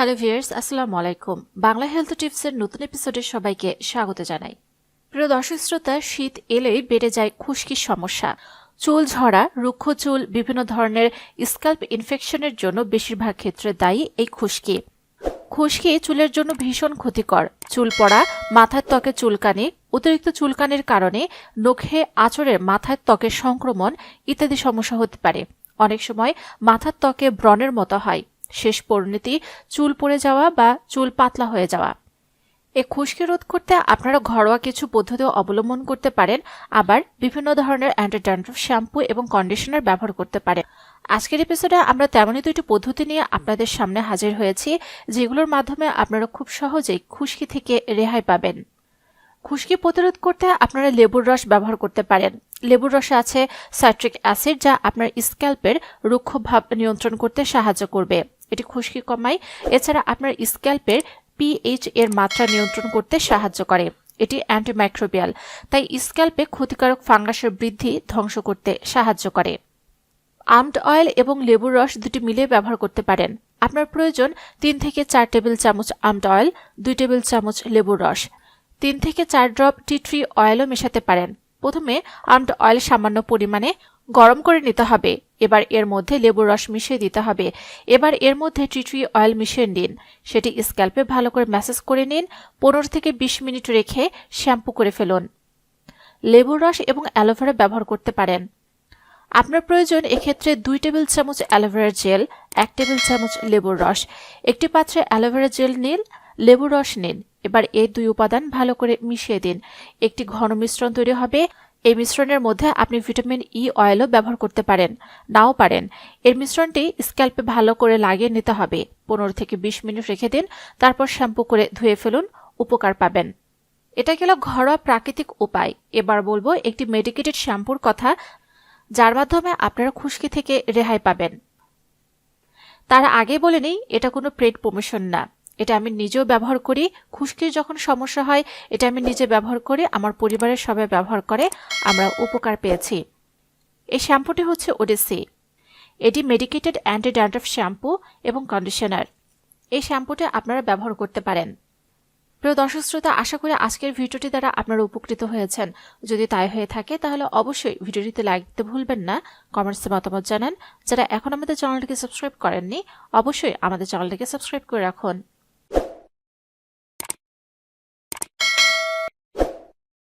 Hello viewers আসসালামু আলাইকুম। Bangla health টিপসের নতুন এপিসোডে সবাইকে স্বাগত জানাই। প্রিয় দর্শক শ্রোতা, শীত এলেই বেড়ে যায় খুশকির সমস্যা। চুল ঝরা, রুক্ষ চুল, বিভিন্ন ধরনের স্কাল্প ইনফেকশনের জন্য বেশিরভাগ ক্ষেত্রে দায়ী এই খুশকি। খুশকি চুলের জন্য ভীষণ ক্ষতিকর। চুল পড়া, মাথার ত্বকে চুলকানি, অতিরিক্ত চুলকানির কারণে নখে আচরের মাথার ত্বকের সংক্রমণ ইত্যাদি সমস্যা হতে পারে। অনেক সময় মাথার ত্বকে ব্রণের মতো হয়। শেষ পরিণতি চুল পড়ে যাওয়া বা চুল পাতলা হয়ে যাওয়া। এ খুশকি রোধ করতে আপনারা ঘরোয়া কিছু পদ্ধতি অবলম্বন করতে পারেন। আবার বিভিন্ন ধরনের অ্যান্টিড্যান্ড্রফ শ্যাম্পু এবং কন্ডিশনার ব্যবহার করতে পারেন। আজকের এপিসোডে আমরা তেমনই দুইটি পদ্ধতি নিয়ে আপনাদের সামনে হাজির হয়েছি, যেগুলোর মাধ্যমে আপনারা খুব সহজেই খুশকি থেকে রেহাই পাবেন। খুশকি প্রতিরোধ করতে আপনারা লেবুর রস ব্যবহার করতে পারেন। লেবুর রসে আছে সাইট্রিক অ্যাসিড, যা আপনার স্ক্যাল্পের রুক্ষ ভাব নিয়ন্ত্রণ করতে সাহায্য করবে। এটি খুশকি কমায়। এছাড়া আপনার স্ক্যাল্পের পিএইচ এর মাত্রা নিয়ন্ত্রণ করতে সাহায্য করে। এটি অ্যান্টিমাইক্রোবিয়াল তাই স্ক্যাল্পে ক্ষতিকারক ফাঙ্গাসের বৃদ্ধি ধ্বংস করতে সাহায্য করে। আমড অয়েল এবং লেবুর রস দুটি মিলিয়ে ব্যবহার করতে পারেন। আপনার প্রয়োজন তিন থেকে চার টেবিল চামচ আমড অয়েল, দুই টেবিল চামচ লেবুর রস। তিন থেকে চার ড্রপ টি ট্রি অয়েলও মেশাতে পারেন। প্রথমে আমড অয়েল সামান্য পরিমাণে গরম করে নিতে হবে। এবার এর মধ্যে লেবুর রস মিশিয়ে দিতে হবে। এবার এর মধ্যে টি ট্রি অয়েল মিশিয়ে নিন। সেটি স্ক্যাল্পে ভালো করে ম্যাসেজ করে নিন। পনেরো থেকে বিশ মিনিট রেখে শ্যাম্পু করে ফেলুন। লেবুর রস এবং অ্যালোভেরা ব্যবহার করতে পারেন। আপনার প্রয়োজন এক্ষেত্রে দুই টেবিল চামচ অ্যালোভেরার জেল, এক টেবিল চামচ লেবুর রস। একটি পাত্রে অ্যালোভেরা জেল নিন, লেবুর রস নিন। এবার এই দুই উপাদান ভালো করে মিশিয়ে দিন। একটি ঘন মিশ্রণ তৈরি হবে। এই মিশ্রণের মধ্যে আপনি ভিটামিন ই অয়েলও ব্যবহার করতে পারেন। নাও পারেন। এর মিশ্রণটি স্ক্যাল্পে ভালো করে লাগিয়ে নিতে হবে। পনেরো থেকে বিশ মিনিট রেখে দিন। তারপর শ্যাম্পু করে ধুয়ে ফেলুন। উপকার পাবেন। এটা গেল ঘরোয়া প্রাকৃতিক উপায়। এবার বলব একটি মেডিকেটেড শ্যাম্পুর কথা, যার মাধ্যমে আপনারা খুশকি থেকে রেহাই পাবেন। তার আগে বলে নেই, এটা কোনো পেড প্রমোশন না। এটা আমি নিজেও ব্যবহার করি। খুশকির যখন সমস্যা হয়, এটা আমি নিজে ব্যবহার করি। আমার পরিবারের সবাই ব্যবহার করে। আমরা উপকার পেয়েছি। এই শ্যাম্পুটি হচ্ছে ওডিসি এটি মেডিকেটেড অ্যান্টি ড্যান্ড্রফ শ্যাম্পু এবং কন্ডিশনার এই শ্যাম্পুটি আপনারা ব্যবহার করতে পারেন। প্রিয় দর্শক শ্রোতা, আশা করি আজকের ভিডিওটি দ্বারা আপনারা উপকৃত হয়েছেন। যদি তাই হয়ে থাকে, তাহলে অবশ্যই ভিডিওটিতে লাইক দিতে ভুলবেন না। কমেন্টসে মতামত জানান। যারা এখন আমাদের চ্যানেলটিকে সাবস্ক্রাইব করেননি, অবশ্যই আমাদের চ্যানেলটিকে সাবস্ক্রাইব করে রাখুন।